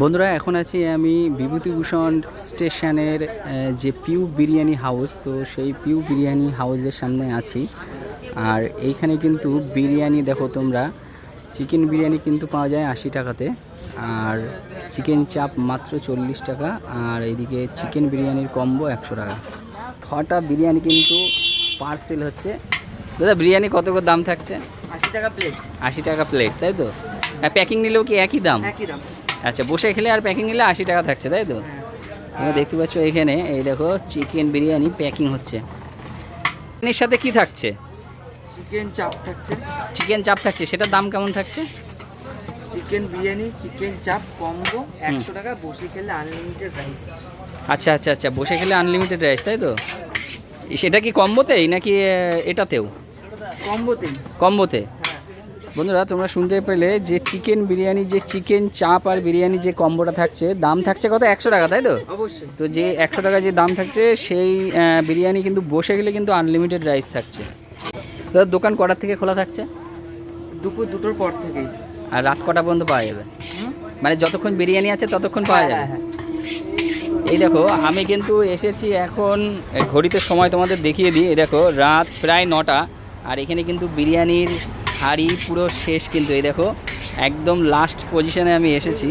বন্ধুরা এখন আছি আমি বিভূতিভূষণ স্টেশনের যে পিউ বিরিয়ানি হাউস তো সেই পিউ বিরিয়ানি হাউসের সামনে আছি। আর এইখানে কিন্তু বিরিয়ানি দেখো তোমরা চিকেন বিরিয়ানি কিন্তু পাওয়া যায় আশি টাকাতে। আর চিকেন চাপ মাত্র চল্লিশ টাকা আর এইদিকে চিকেন বিরিয়ানির কম্বো একশো টাকা। ছটা বিরিয়ানি কিন্তু পার্সেল হচ্ছে। দাদা বিরিয়ানি কত করে দাম থাকছে? আশি টাকা প্লেট আশি টাকা প্লেট তাই তো? প্যাকিং নিলেও কি একই দাম? একই দাম। আচ্ছা বসে খেলে আর প্যাকিং নিলে আশি টাকা থাকছে তাই তো? তোমরা দেখতে পাচ্ছ এখানে এই দেখো চিকেন বিরিয়ানি প্যাকিং হচ্ছে। এর সাথে কি থাকছে? চিকেন চাপ থাকছে। চিকেন চাপ থাকছে সেটার দাম কেমন থাকছে? চিকেন বিরিয়ানি চিকেন চাপ কম্বো একশো টাকা বসে খেলে আনলিমিটেড রাইস আচ্ছা আচ্ছা আচ্ছা বসে খেলে আনলিমিটেড রাইস তাই তো? সেটা কি কম্বোতেই নাকি এটাতেও? কম্বোতেই কম্বোতে হ্যাঁ বন্ধুরা তোমরা শুনতে পেলে যে চিকেন বিরিয়ানি যে চিকেন চাপ আর বিরিয়ানি যে কম্বোটা থাকছে দাম থাকছে কত? একশো টাকা তাই তো? অবশ্যই। তো যে একশো টাকা যে দাম থাকছে সেই বিরিয়ানি কিন্তু বসে গেলে কিন্তু আনলিমিটেড রাইস থাকছে। দাদা দোকান কটার থেকে খোলা থাকছে? দুপুর দুটোর পর থেকেই। আর রাত কটা পর্যন্ত পাওয়া যাবে? মানে যতক্ষণ বিরিয়ানি আছে ততক্ষণ পাওয়া যাবে? হ্যাঁ, হ্যাঁ। এই দেখো আমি কিন্তু এসেছি এখন ঘড়িতে সময় তোমাদের দেখিয়ে দিই। এই দেখো রাত প্রায় নটা আর এখানে কিন্তু বিরিয়ানির হাড়ি পুরো শেষ কিন্তু এই দেখো একদম লাস্ট পজিশনে আমি এসেছি।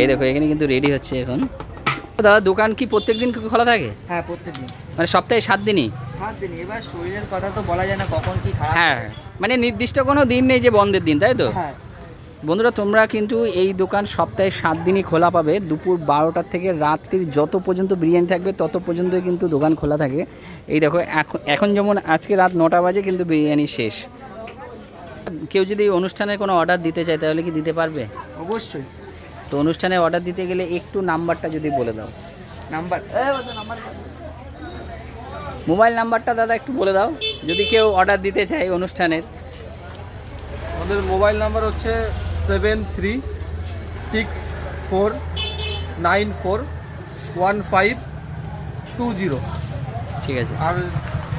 এই দেখো এখানে কিন্তু রেডি হচ্ছে এখন। দাদা দোকান কি প্রত্যেক দিন খোলা থাকে? হ্যাঁ প্রত্যেকদিন। মানে সপ্তাহে সাত দিনই? সাত দিন এবার শরীরের কথা তো বলা যায় না কখন কি খারাপ হ্যাঁ মানে নির্দিষ্ট কোনো দিন নেই যে বন্ধের দিন তাই তো? হ্যাঁ। বন্ধুরা তোমরা কিন্তু এই দোকান সপ্তাহে সাত দিনই খোলা পাবে। দুপুর বারোটার থেকে রাত্রির যত পর্যন্ত বিরিয়ানি থাকবে তত পর্যন্ত কিন্তু দোকান খোলা থাকে। এই দেখো এখন এখন যেমন আজকে রাত নটা বাজে কিন্তু বিরিয়ানি শেষ। কেউ যদি অনুষ্ঠানের কোনো অর্ডার দিতে চায় তাহলে কি দিতে পারবে? অবশ্যই। তো অনুষ্ঠানে অর্ডার দিতে গেলে একটু নাম্বারটা যদি বলে দাও। নাম্বার। নাম্বার মোবাইল নাম্বারটা দাদা একটু বলে দাও। যদি কেউ অর্ডার দিতে চায় অনুষ্ঠানের। আমাদের মোবাইল নাম্বার হচ্ছে seven three six four nine four one five two zero. ঠিক আছে। আর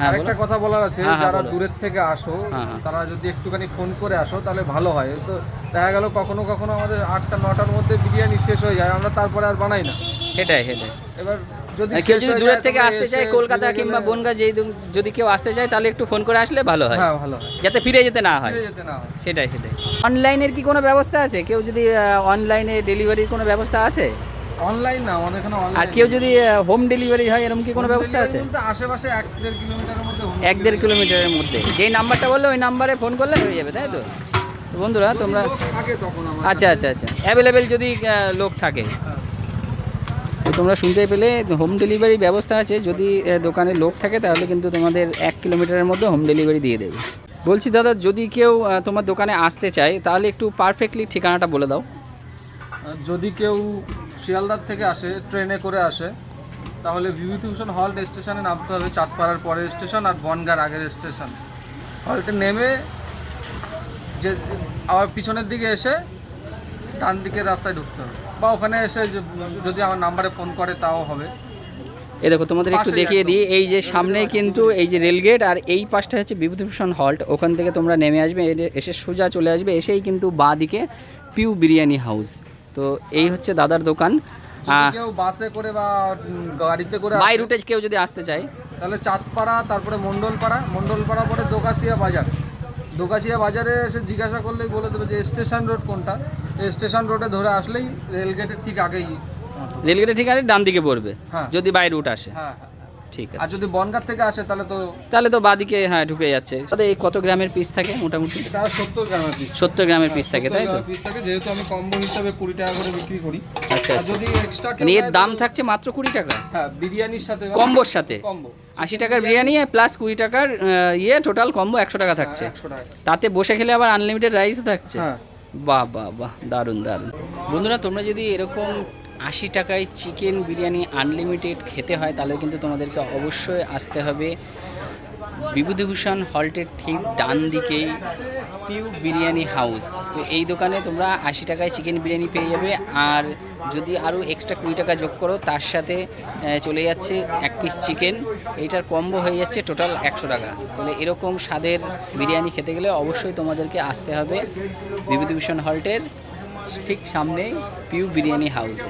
আরেকটা কথা বলার আছে হ্যাঁ, হ্যাঁ, যারা দূরের থেকে আসো হ্যাঁ, হ্যাঁ। তারা যদি একটুখানি ফোন করে আসো তাহলে ভালো হয়। তো দেখা গেল কখনো কখনো আমাদের আটটা নটার মধ্যে বিরিয়ানি শেষ হয়ে যায় আমরা তারপরে আর বানাই না। সেটাই সেটাই। এবার যদি কেউ যদি দূরের থেকে আসতে চায় কলকাতা কিংবা গেলে- বনগা যেই যদি কেউ আসতে চায় তাহলে একটু ফোন করে আসলে ভালো হয়। হ্যাঁ ভালো হয়। যাতে ফিরে যেতে না হয়। ফিরে যেতে না হয়। সেটাই সেটাই। অনলাইনের কি কোনো ব্যবস্থা আছে? কেউ যদি অনলাইনে ডেলিভারির কোনো ব্যবস্থা আছে? অনলাইন না আমাদের এখানে আর কেউ যদি হোম ডেলিভারি হয় এরকম কি কোনো ব্যবস্থা আছে? বলতে আশেপাশে এক দেড় কিলোমিটারের মধ্যে এক দেড় কিলোমিটারের মধ্যে। যেই নাম্বারটা বললে ওই নাম্বারে ফোন করলে হয়ে যাবে তাই তো? বন্ধুরা তোমরা আচ্ছা আচ্ছা আচ্ছা। অ্যাভেলেবেল যদি লোক থাকে। তো তোমরা শুনতে পেলে হোম ডেলিভারি ব্যবস্থা আছে। যদি দোকানে লোক থাকে তাহলে কিন্তু তোমাদের এক কিলোমিটারের মধ্যে হোম ডেলিভারি দিয়ে দেবে। বলছি দাদা যদি কেউ তোমার দোকানে আসতে চায় তাহলে একটু পারফেক্টলি ঠিকানাটা বলে দাও। যদি কেউ শিয়ালদার থেকে আসে ট্রেনে করে আসে। তাহলে বিভূতিভূষণ হল্ট স্টেশনে নামতে হবে চাঁদপাড়ার পরের স্টেশন আর বনগার আগের স্টেশন। হল্টে নেমে যে আবার পিছনের দিকে এসে ডান দিকের রাস্তায় ঢুকতে হবে। বা ওখানে এসে যদি আমার নাম্বারে ফোন করে তাও হবে। এ দেখো তোমাদের একটু দেখিয়ে দিই এই যে সামনে কিন্তু এই যে রেলগেট আর এই পাশটা হচ্ছে বিভূতিভূষণ হল্ট ওখান থেকে তোমরা নেমে আসবে এসে সোজা চলে আসবে এসেই কিন্তু বাঁ দিকে পিউ বিরিয়ানি হাউস। তো এই হচ্ছে দাদার দোকান। কেউ বাসে করে বা গাড়িতে করে বাই রুটে কেউ যদি আসতে চায়। তাহলে চাঁদপাড়া তারপরে মণ্ডলপাড়া মণ্ডলপাড়া পরে দোকাশিয়া বাজার। দোকাশিয়া বাজারে এসে জিজ্ঞাসা করলেই বলে দেবে যে স্টেশন রোড কোনটা? স্টেশন রোডে ধরে আসলেই রেলগেটের ঠিক আগেই রেলগেটের ঠিক আগে ডান দিকে পড়বে হ্যাঁ। যদি বাই রুট আসে। হ্যাঁ। হ্যাঁ। ঠিক আর যদি বনগাঁ থেকে আসে তাহলে তো তাহলে তো বাদিকে হ্যাঁ ঢুকে যাচ্ছে। তাহলে এই কত গ্রামের পিস থাকে মোটামুটি? এটা সত্তর গ্রামের পিস সত্তর গ্রামের পিস থাকে তাই তো? পিস থাকে যেহেতু আমি কম্বো হিসাবে কুড়ি টাকা করে বিক্রি করি। আচ্ছা আর আচ্ছা। যদি এক্সট্রা মানে এর দাম থাকছে মাত্র কুড়ি টাকা? হ্যাঁ বিরিয়ানির সাথে কম্বোর সাথে? কম্বো। আশি টাকার বিরিয়ানি প্লাস কুড়ি টাকার ইয়ে টোটাল কম্বো একশো টাকা থাকছে। তাতে বসে খেলে আবার আনলিমিটেড রাইসও থাকছে? হ্যাঁ। বাহ বাহ বাহ দারুণ দারুণ। বন্ধুরা তোমরা যদি এরকম আশি টাকায় চিকেন বিরিয়ানি আনলিমিটেড খেতে হয়, তাহলে কিন্তু তোমাদেরকে অবশ্যই আসতে হবে। বিভূতিভূষণ হল্টের ঠিক ডান দিকেই পিউ বিরিয়ানি হাউস। তো এই দোকানে তোমরা আশি টাকায় চিকেন বিরিয়ানি পেয়ে যাবে, আর যদি আরও এক্সট্রা কুড়ি টাকা যোগ করো, তার সাথে চলে যাচ্ছে এক পিস চিকেন। এইটার কম্বো হয়ে যাচ্ছে টোটাল একশো টাকা। তাহলে এরকম স্বাদের বিরিয়ানি খেতে গেলে অবশ্যই তোমাদেরকে আসতে হবে বিভূতিভূষণ হল্টের। ঠিক সামনেই পিউ বিরিয়ানি হাউসে।